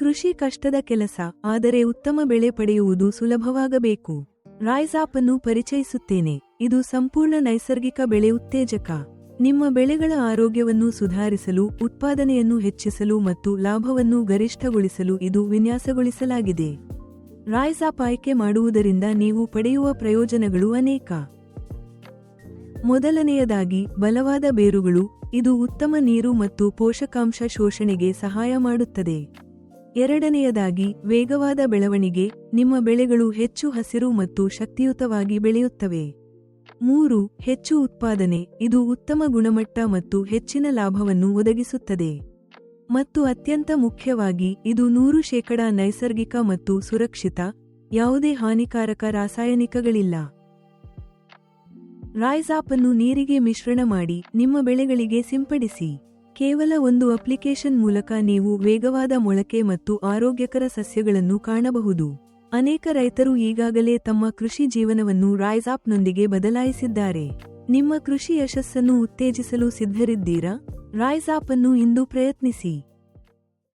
ಕೃಷಿ ಕಷ್ಟದ ಕೆಲಸ, ಆದರೆ ಉತ್ತಮ ಬೆಳೆ ಪಡೆಯುವುದು ಸುಲಭವಾಗಬೇಕು. ರಾಯ್ಸಾಪ್ ಅನ್ನು ಪರಿಚಯಿಸುತ್ತೇನೆ. ಇದು ಸಂಪೂರ್ಣ ನೈಸರ್ಗಿಕ ಬೆಳೆ ಉತ್ತೇಜಕ. ನಿಮ್ಮ ಬೆಳೆಗಳ ಆರೋಗ್ಯವನ್ನು ಸುಧಾರಿಸಲು, ಉತ್ಪಾದನೆಯನ್ನು ಹೆಚ್ಚಿಸಲು ಮತ್ತು ಲಾಭವನ್ನು ಗರಿಷ್ಠಗೊಳಿಸಲು ಇದು ವಿನ್ಯಾಸಗೊಳಿಸಲಾಗಿದೆ. ರಾಯ್ಸಾಪ್ ಆಯ್ಕೆ ಮಾಡುವುದರಿಂದ ನೀವು ಪಡೆಯುವ ಪ್ರಯೋಜನಗಳು ಅನೇಕ. ಮೊದಲನೆಯದಾಗಿ, ಬಲವಾದ ಬೇರುಗಳು, ಇದು ಉತ್ತಮ ನೀರು ಮತ್ತು ಪೋಷಕಾಂಶ ಶೋಷಣೆಗೆ ಸಹಾಯ ಮಾಡುತ್ತದೆ. ಎರಡನೆಯದಾಗಿ, ವೇಗವಾದ ಬೆಳವಣಿಗೆ, ನಿಮ್ಮ ಬೆಳೆಗಳು ಹೆಚ್ಚು ಹಸಿರು ಮತ್ತು ಶಕ್ತಿಯುತವಾಗಿ ಬೆಳೆಯುತ್ತವೆ. ಮೂರು, ಹೆಚ್ಚು ಉತ್ಪಾದನೆ, ಇದು ಉತ್ತಮ ಗುಣಮಟ್ಟ ಮತ್ತು ಹೆಚ್ಚಿನ ಲಾಭವನ್ನು ಒದಗಿಸುತ್ತದೆ. ಮತ್ತು ಅತ್ಯಂತ ಮುಖ್ಯವಾಗಿ, ಇದು ನೂರು ಶೇಕಡಾ ನೈಸರ್ಗಿಕ ಮತ್ತು ಸುರಕ್ಷಿತ, ಯಾವುದೇ ಹಾನಿಕಾರಕ ರಾಸಾಯನಿಕಗಳಿಲ್ಲ. ರಾಯ್ಸಾಪ್ ಅನ್ನು ನೀರಿಗೆ ಮಿಶ್ರಣ ಮಾಡಿ, ನಿಮ್ಮ ಬೆಳೆಗಳಿಗೆ ಸಿಂಪಡಿಸಿ. ಕೇವಲ ಒಂದು ಅಪ್ಲಿಕೇಶನ್ ಮೂಲಕ ನೀವು ವೇಗವಾದ ಮೊಳಕೆ ಮತ್ತು ಆರೋಗ್ಯಕರ ಸಸ್ಯಗಳನ್ನು ಕಾಣಬಹುದು. ಅನೇಕ ರೈತರು ಈಗಾಗಲೇ ತಮ್ಮ ಕೃಷಿ ಜೀವನವನ್ನು ರಾಯ್ಸಾಪ್ನೊಂದಿಗೆ ಬದಲಾಯಿಸಿದ್ದಾರೆ. ನಿಮ್ಮ ಕೃಷಿ ಯಶಸ್ಸನ್ನು ಉತ್ತೇಜಿಸಲು ಸಿದ್ಧರಿದ್ದೀರಾ? ರಾಯ್ಸಾಪ್ ಅನ್ನು ಇಂದು ಪ್ರಯತ್ನಿಸಿ.